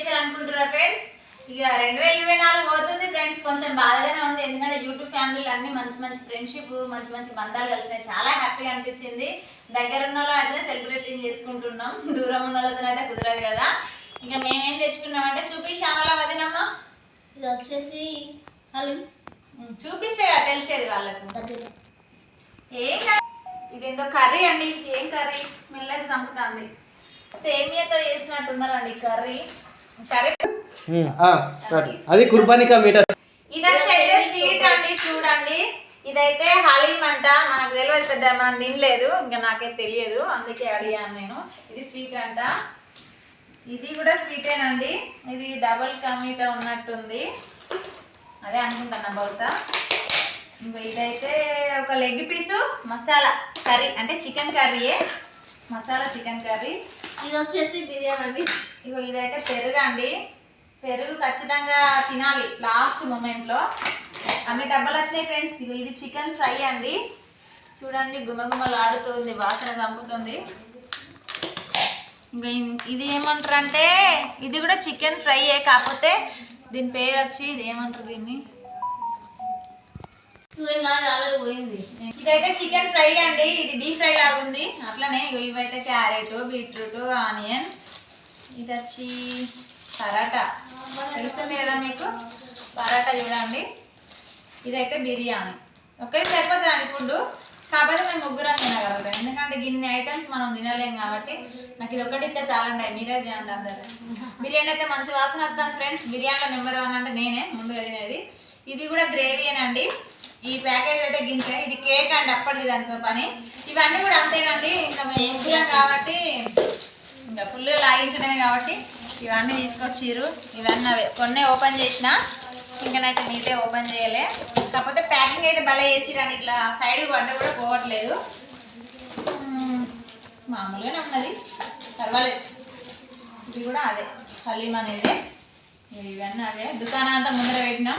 Special అనుకుంటున్నారు friends ఇక రెండు వేల ఇరవై నాలుగు పోతుంది ఫ్రెండ్స్ కొంచెం బాధగానే ఉంది. ఎందుకంటే యూట్యూబ్ ఫ్యామిలీలు అన్ని మంచి మంచి ఫ్రెండ్షిప్ మంచి మంచి బంధాలు కలిసినాయి. చాలా హ్యాపీగా అనిపించింది. దగ్గర ఉన్న వాళ్ళు అయితే సెలబ్రేటింగ్ చేసుకుంటున్నాం. దూరం ఉన్న వాళ్ళతో అయితే కుదరదు కదా. ఇంకా మేమేం తెచ్చుకున్నామంటే చూపి శ్యామల వదినమ్మా. ఇది వచ్చేసి హలీం. చూపిస్తే కదా తెలిసేది వాళ్ళకు. ఏం. ఇదేందో కర్రీ అండి. ఏం కర్రీ? స్మెల్ అయితే చంపుతుంది. సేమియాతో చేసినట్టున్నారండి కర్రీ. స్టార్ట్. అది కుర్బానికా మీటర్. ఇది వచ్చి అయితే స్వీట్ అండి చూడండి. ఇదైతే హలీం అంట. మనకు తెలియదు పెద్ద మనం తినలేదు. ఇంకా నాకైతే తెలియదు. అందుకే అడిగాను నేను. ఇది స్వీట్ అంట. ఇది కూడా స్వీటేనండి. ఇది డబుల్ కమీట ఉన్నట్టుంది. అదే అనుకుంటున్నా బహుశా. ఇంకో ఇదైతే ఒక లెగ్ పీసు మసాలా కర్రీ. అంటే చికెన్ కర్రీయే. Masala chicken curry. ఇది వచ్చేసి బిర్యానీ అండి. ఇగో ఇదైతే పెరుగు అండి పెరుగు ఖచ్చితంగా తినాలి లాస్ట్ మూమెంట్లో. అన్ని డబ్బాలు వచ్చినాయి ఫ్రెండ్స్. ఇగో ఇది చికెన్ ఫ్రై అండి. చూడండి గుమగుమలాడుతుంది వాసన చంపుతుంది. ఇంకా ఇది ఏమంటారంటే ఇది కూడా చికెన్ ఫ్రైయే కాకపోతే దీని పేరు వచ్చి ఇది ఏమంటారు దీన్ని? పోయింది ఇదైతే చికెన్ ఫ్రై అండి. ఇది డీప్ ఫ్రై లాగా ఉంది అట్లనే ఇగో ఇవైతే క్యారెట్ బీట్రూట్ ఆనియన్ ఇది వచ్చి పరాటా. తెలుస్తుంది కదా మీకు? పరాటా చూడండి. ఇదైతే బిర్యానీ. ఒక్కరికి సరిపోతుంది ఫుడ్ కాకపోతే మేము ముగ్గురం తినగలుగుతాం. ఎందుకంటే గిన్ని ఐటమ్స్ మనం తినలేం కాబట్టి నాకు ఇది ఒకటి ఇస్తే చాలండి. మీరే తినండి అందరు. బిర్యానీ అయితే మంచి వాసన వస్తుంది ఫ్రెండ్స్. బిర్యానీలో నెంబర్ వన్ అంటే నేనే ముందుగా తినేది. ఇది కూడా గ్రేవీయేనండి ఈ ప్యాకెట్ అయితే గింజ ఇది కేక్ అండి అప్పటిది దానితో పని. ఇవన్నీ కూడా అంతేనండి. ఇంకా మేము కాబట్టి ఇంకా ఫుల్గా లాగించడమే కాబట్టి ఇవన్నీ తీసుకొచ్చిర్రు. ఇవన్నీ అవే. కొన్ని ఓపెన్ చేసిన ఇంకనైతే మీదే ఓపెన్ చేయలే. కాకపోతే ప్యాకింగ్ అయితే భలే చేసిరండి ఇట్లా సైడ్ పడ్డ కూడా పోవట్లేదు. మ్మ్. మామూలుగానే ఉన్నది. పర్వాలేదు. ఇది కూడా అదే. హలీం అనేది. ఇవన్నీ అవే. దుకాణం అంతా ముందర పెట్టినాం.